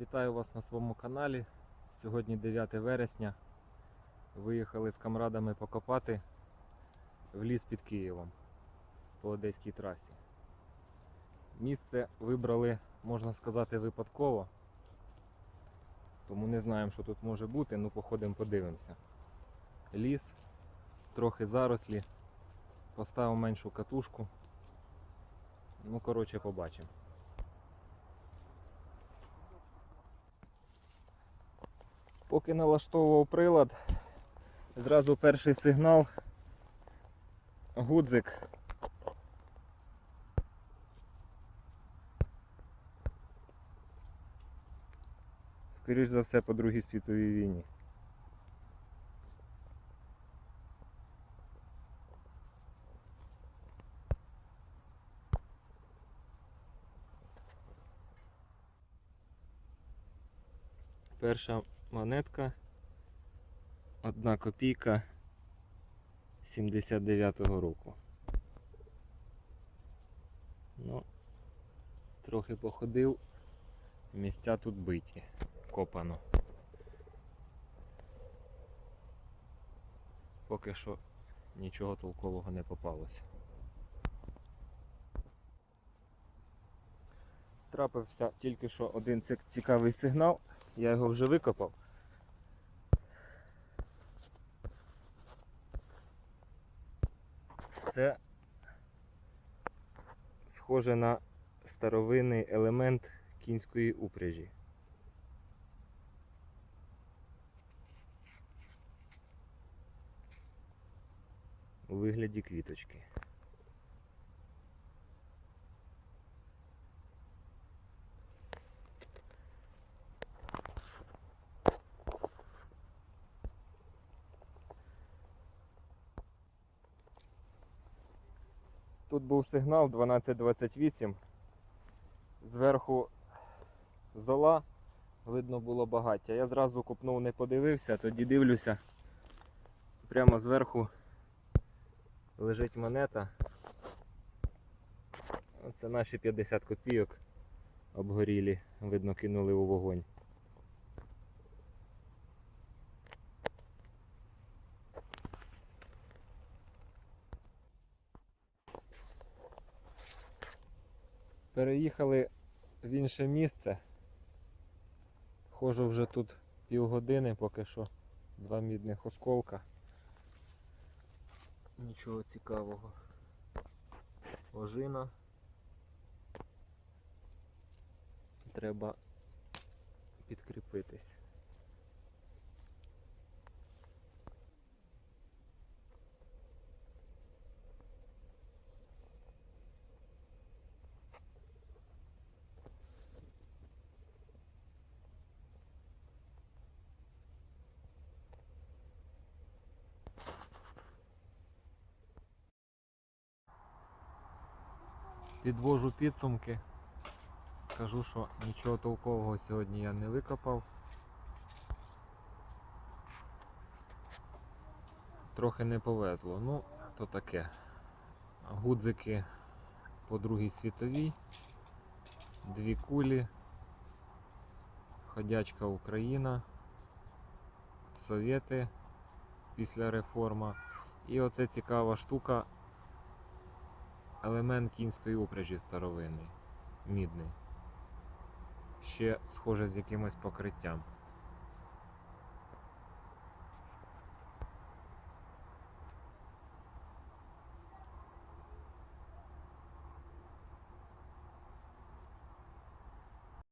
Вітаю вас на своєму каналі. Сьогодні 9 вересня. Виїхали з камрадами покопати в ліс під Києвом по Одеській трасі. Місце вибрали, можна сказати, випадково. Тому не знаємо, що тут може бути, ну походимо подивимося. Ліс, трохи зарослі, поставив меншу катушку. Ну, коротше, побачимо. Поки налаштовував прилад, зразу перший сигнал. Гудзик. Скоріш за все по Другій світовій війні. Перша монетка. Одна копійка 79-го року. Ну, трохи походив, місця тут биті, копано. Поки що нічого толкового не попалося. Трапився тільки що один цікавий сигнал, я його вже викопав. Це схоже на старовинний елемент кінської упряжі. У вигляді квіточки. Тут був сигнал 1228. Зверху зола, видно було багаття. Я зразу купнув, не подивився, тоді дивлюся. Прямо зверху лежить монета. Це наші 50 копійок обгорілі, видно, кинули у вогонь. Переїхали в інше місце. Хожу вже тут півгодини, поки що два мідних осколка. Нічого цікавого. Ожина. Треба підкріпитись. Підвожу підсумки. Скажу, що нічого толкового сьогодні я не викопав. Трохи не повезло. Ну, то таке. Гудзики по Другій світовій. Дві кулі. Ходячка Україна. Совєти після реформа. І оце цікава штука елемент кінської упряжі старовинний, мідний. Ще схоже з якимось покриттям.